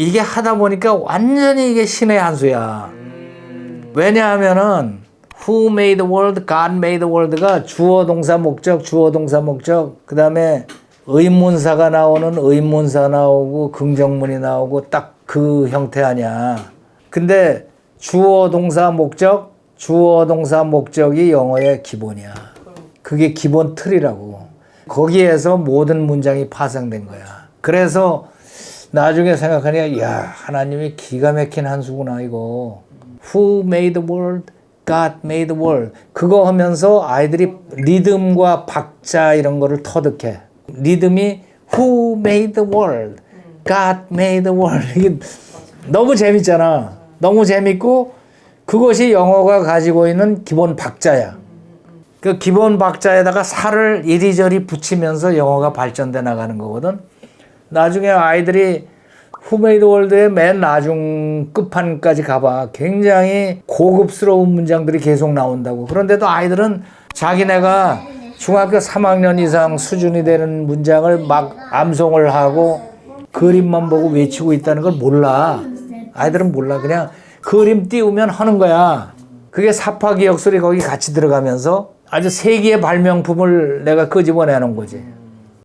이게 하다 보니까 완전히 이게 신의 한 수야. 왜냐하면은 Who made the world? God made the world가 주어 동사 목적, 주어 동사 목적. 그 다음에 의문사가 나오는 의문사 나오고 긍정문이 나오고 딱 그 형태 아니야. 근데 주어 동사 목적, 주어 동사 목적이 영어의 기본이야. 그게 기본 틀이라고. 거기에서 모든 문장이 파생된 거야. 그래서 나중에 생각하니까 야 하나님이 기가 막힌 한 수구나 이거. Who made the world? God made the world. 그거 하면서 아이들이 리듬과 박자 이런 거를 터득해. 리듬이 Who made the world? God made the world. 이게 너무 재밌잖아. 너무 재밌고 그것이 영어가 가지고 있는 기본 박자야. 그 기본 박자에다가 살을 이리저리 붙이면서 영어가 발전돼 나가는 거거든. 나중에 아이들이 후메이드 월드의 맨 나중 끝판까지 가봐. 굉장히 고급스러운 문장들이 계속 나온다고. 그런데도 아이들은 자기네가 중학교 3학년 이상 수준이 되는 문장을 막 암송을 하고 그림만 보고 외치고 있다는 걸 몰라. 아이들은 몰라. 그냥 그림 띄우면 하는 거야. 그게 사파기억 소리 거기 같이 들어가면서 아주 세계의 발명품을 내가 끄집어내는 거지.